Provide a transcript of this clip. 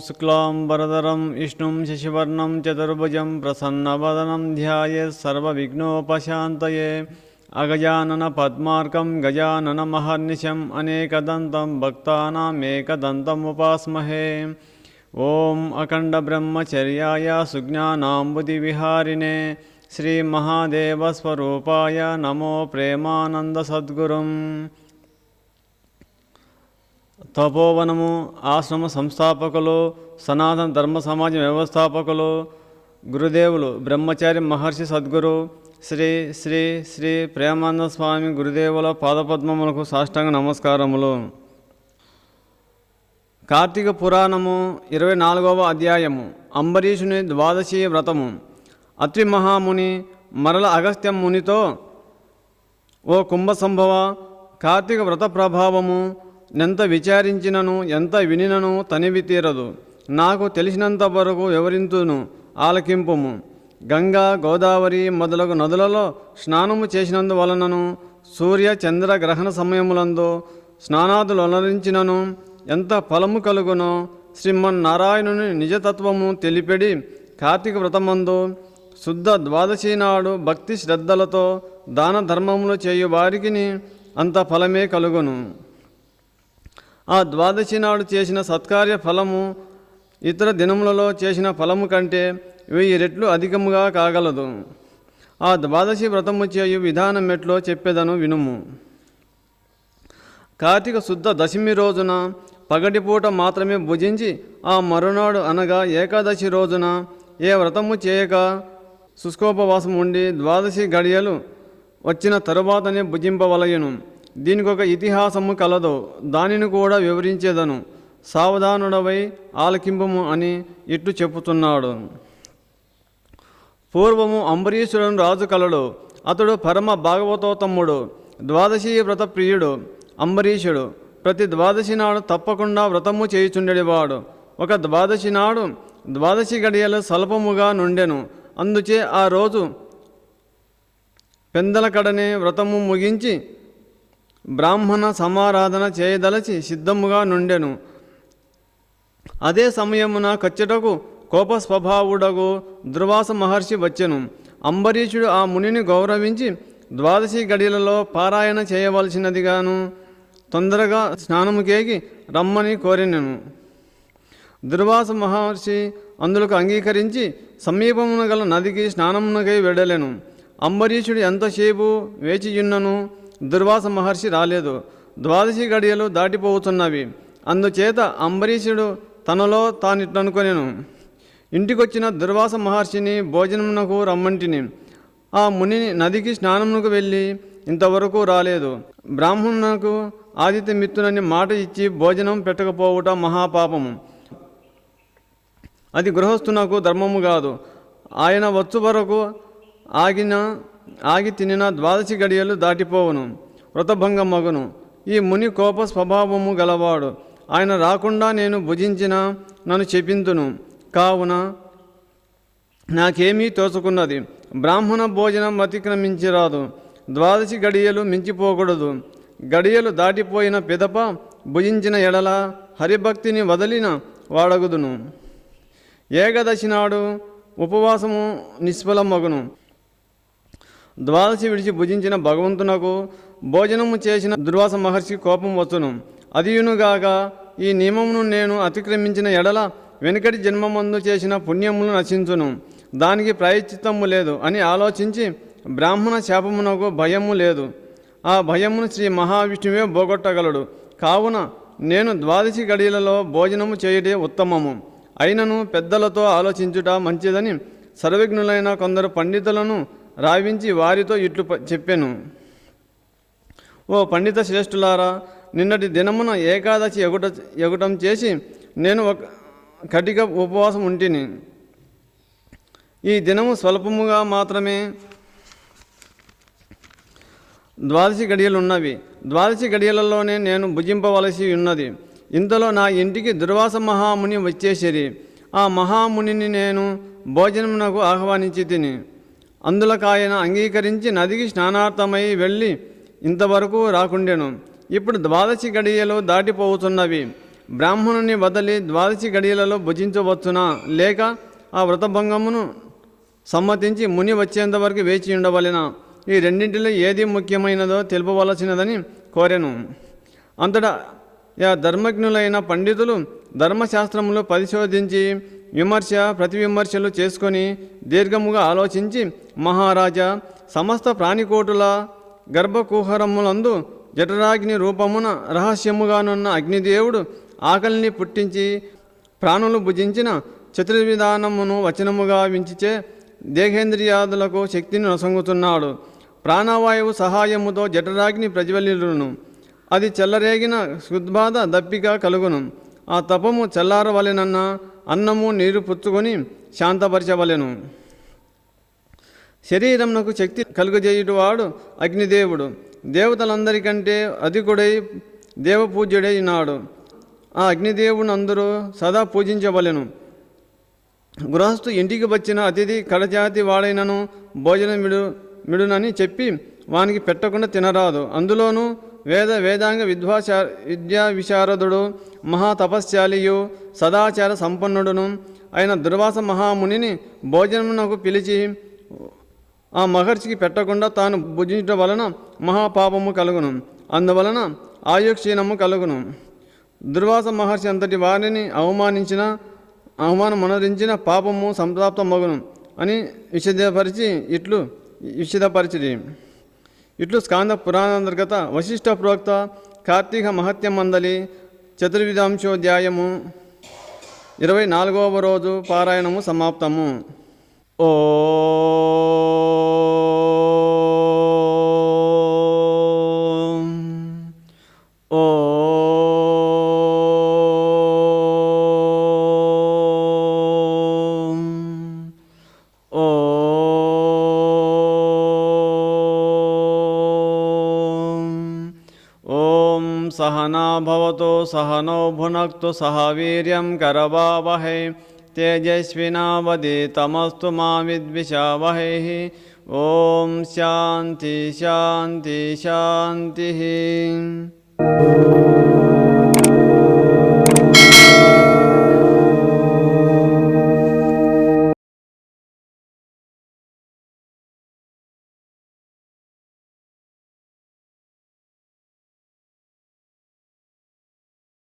शुक्लाम्बरधरं विष्णुं शशिवर्णं चतुर्भुजं प्रसन्नवदनं ध्यायेत् सर्वविघ्नोपशान्तये। अगजाननपद्मार्कं गजाननमहर्निशम् अनेकदन्तं भक्तानामेकदन्तमुपास्महे ॐ अखण्डब्रह्मचर्याय सुज्ञानाम्बुदिविहारिणे। श्रीमहादेवस्वरूपाय नमो प्रेमानन्दसद्गुरुम् తపోవనము ఆశ్రమ సంస్థాపకులు సనాతన ధర్మ సమాజ వ్యవస్థాపకులు గురుదేవులు బ్రహ్మచారి మహర్షి సద్గురు శ్రీ శ్రీ శ్రీ ప్రేమానంద స్వామి గురుదేవుల పాదపద్మములకు సాష్టాంగ నమస్కారములు. కార్తీక పురాణము ఇరవై నాలుగవ అధ్యాయము అంబరీషుని ద్వాదశి వ్రతము. అత్రి మహాముని మరల అగస్త్య మునితో ఓ కుంభ సంభవ కార్తీక వ్రత ప్రభావము ఎంత విచారించినను ఎంత వినినను తనివి తీరదు. నాకు తెలిసినంత వరకు వివరింతును ఆలకింపుము. గంగా గోదావరి మొదలగు నదులలో స్నానము చేసినందువలనను సూర్య చంద్ర గ్రహణ సమయములందు స్నానాదులు అలరించినను ఎంత ఫలము కలుగునో శ్రీమన్నారాయణుని నిజతత్వము తెలిపెడి కార్తీక వ్రతమందు శుద్ధ ద్వాదశి నాడు భక్తి శ్రద్ధలతో దాన ధర్మములు చేయు వారికి అంత ఫలమే కలుగును. ఆ ద్వాదశి నాడు చేసిన సత్కార్య ఫలము ఇతర దినములలో చేసిన ఫలము కంటే వెయ్యి రెట్లు అధికముగా కాగలదు. ఆ ద్వాదశి వ్రతము చేయు విధానం ఎట్లో చెప్పేదను వినుము. కార్తీక శుద్ధ దశమి రోజున పగటిపూట మాత్రమే భుజించి ఆ మరునాడు అనగా ఏకాదశి రోజున ఏ వ్రతము చేయక శుష్కోపవాసం ఉండి ద్వాదశి గడియలు వచ్చిన తరువాతనే భుజింపవలయను. దీనికి ఒక ఇతిహాసము కలదు దానిని కూడా వివరించేదను. సావధానుడవై ఆలకింపము అని ఇట్టు చెప్పుతున్నాడు. పూర్వము అంబరీషుడను రాజు కలడు అతడు పరమ భాగవతోత్తముడు ద్వాదశి వ్రత ప్రియుడు అంబరీషుడు. ప్రతి ద్వాదశి నాడు తప్పకుండా వ్రతము చేయుచుండెడివాడు. ఒక ద్వాదశి నాడు ద్వాదశి గడియలు స్వల్పముగా నుండెను. అందుచే ఆ రోజు పెందల కడనే వ్రతము ముగించి బ్రాహ్మణ సమారాధన చేయదలచి సిద్ధముగా నుండెను. అదే సమయమున కచ్చటకు కోపస్వభావుడగు దుర్వాస మహర్షి వచ్చెను. అంబరీషుడు ఆ మునిని గౌరవించి ద్వాదశి గడిలలో పారాయణ చేయవలసినదిగాను తొందరగా స్నానముకేగి రమ్మని కోరినెను. దుర్వాస మహర్షి అందులకు అంగీకరించి సమీపమున గల నదికి స్నానమునకై వెడలెను. అంబరీషుడు ఎంతసేపు వేచియున్నను? దుర్వాస మహర్షి రాలేదు. ద్వాదశి గడియలు దాటిపోతున్నవి అందుచేత అంబరీషుడు తనలో తానిట్లనుకొనెను. ఇంటికొచ్చిన దుర్వాస మహర్షిని భోజనమునకు రమ్మంటిని. ఆ మునిని నదికి స్నానమునకు వెళ్ళి ఇంతవరకు రాలేదు. బ్రాహ్మణునకు ఆదిత్య మిత్రునని మాట ఇచ్చి భోజనం పెట్టకపోవుట మహాపాపము. అది గృహస్థునకు ధర్మము కాదు. ఆయన వచ్చు వరకు ఆగిన ఆగి తినిన ద్వాదశి గడియలు దాటిపోవును. వ్రతభంగమగును ఈ ముని కోప స్వభావము గలవాడు. ఆయన రాకుండా నేను భుజించిన నన్ను చెప్పింతును కావున నాకేమీ తోచుకున్నది. బ్రాహ్మణ భోజనం అతిక్రమించిరాదు. ద్వాదశి గడియలు మించిపోకూడదు. గడియలు దాటిపోయిన పిదప భుజించిన ఎడల హరిభక్తిని వదిలిన వాడగుదును. ఏకదశి నాడు ఉపవాసము నిష్ఫలమగును. ద్వాదశి విడిచి భుజించిన భగవంతునకు భోజనము చేసిన దుర్వాస మహర్షి కోపం వచ్చును. అదియునుగాక ఈ నియమమును నేను అతిక్రమించిన ఎడల వెనుకటి జన్మమందు చేసిన పుణ్యములు నశించును. దానికి ప్రాయశ్చిత్తము లేదు అని ఆలోచించి బ్రాహ్మణ శాపమునకు భయము లేదు. ఆ భయమును శ్రీ మహావిష్ణువే పోగొట్టగలడు. కావున నేను ద్వాదశి గడియలలో భోజనము చేయటే ఉత్తమము. అయినను పెద్దలతో ఆలోచించుట మంచిదని సర్వజ్ఞులైన కొందరు పండితులను రావించి వారితో ఇట్లు ప- ఓ పండిత శ్రేష్ఠులారా నిన్నటి దినమున ఏకాదశి ఎగుట ఎగుటం చేసి నేను ఒక కటిక ఉపవాసం ఉంటిని. ఈ దినము స్వల్పముగా మాత్రమే ద్వాదశి గడియలు ఉన్నవి ద్వాదశి గడియలలోనే నేను భుజింపవలసి ఉన్నది. ఇంతలో నా ఇంటికి దుర్వాస మహాముని వచ్చేసిరి. ఆ మహామునిని నేను భోజనమునకు ఆహ్వానించి తిని. అందులకాయన అంగీకరించి నదికి స్నానార్థమై వెళ్ళి ఇంతవరకు రాకుండెను. ఇప్పుడు ద్వాదశి గడియలు దాటిపోతున్నవి బ్రాహ్మణుని వదలి ద్వాదశి గడియలలో భుజించవచ్చునా? లేక ఆ వ్రతభంగమును సమ్మతించి ముని వచ్చేంత వరకు వేచి ఉండవలెనా? ఈ రెండింటిలో ఏది ముఖ్యమైనదో తెలుపవలసినదని కోరెను. అంతటా యా ధర్మజ్ఞులైన పండితులు ధర్మశాస్త్రములు పరిశోధించి విమర్శ ప్రతివిమర్శలు చేసుకొని దీర్ఘముగా ఆలోచించి మహారాజా సమస్త ప్రాణికోటుల గర్భకుహరములందు జఠరాగ్ని రూపమున రహస్యముగానున్న అగ్నిదేవుడు ఆకలిని పుట్టించి ప్రాణులు భుజించిన చతుర్విధానమును వచనముగా వించిచే దేహేంద్రియాదులకు శక్తిని నొసంగుతున్నాడు. ప్రాణవాయువు సహాయముతో జఠరాగ్ని ప్రజ్వలిలును అది చెల్లరేగిన సుద్బాధ దప్పిక కలుగును. ఆ తపము చల్లారవలెనన్న అన్నము నీరు పుచ్చుకొని శాంతపరచవలెను. శరీరంనకు శక్తి కలుగజేయుడువాడు అగ్నిదేవుడు. దేవతలందరికంటే అధికుడై దేవపూజ్యుడై ఉన్నాడు ఆ అగ్నిదేవుని అందరూ సదా పూజించవలెను. గృహస్థు ఇంటికి వచ్చిన అతిథి కడజాతి వాడైనను భోజనం మిడు మిడునని చెప్పి వానికి పెట్టకుండా తినరాదు. అందులోనూ వేద వేదాంగ విద్వాశా విద్యా విశారదుడు మహాతపశ్శాలియు సదాచార సంపన్నుడును అయిన దుర్వాస మహామునిని భోజనమునకు పిలిచి ఆ మహర్షికి పెట్టకుండా తాను భుజించడం వలన మహాపాపము కలుగును. అందువలన ఆయుక్షీణము కలుగును. దుర్వాస మహర్షి అంతటి వారిని అవమానించిన అవమానం అనరించిన పాపము సంప్రాప్తమగును అని విషదపరిచి ఇట్లు విషదపరిచిది ఇట్లు స్కాంద పురాణాంతర్గత వశిష్ట ప్రోక్త కార్తీక మహత్య మందలి చతుర్విధాంశోధ్యాయము ఇరవై నాలుగవ రోజు పారాయణము సమాప్తము. ఓ ఓ सहना भवतु सहनौ भुनक्तु सह करवावहे करवावहै। तेजस्विनावदितमस्तु मा विद्विषावहैः। ॐ शान्ति शान्ति शान्तिः।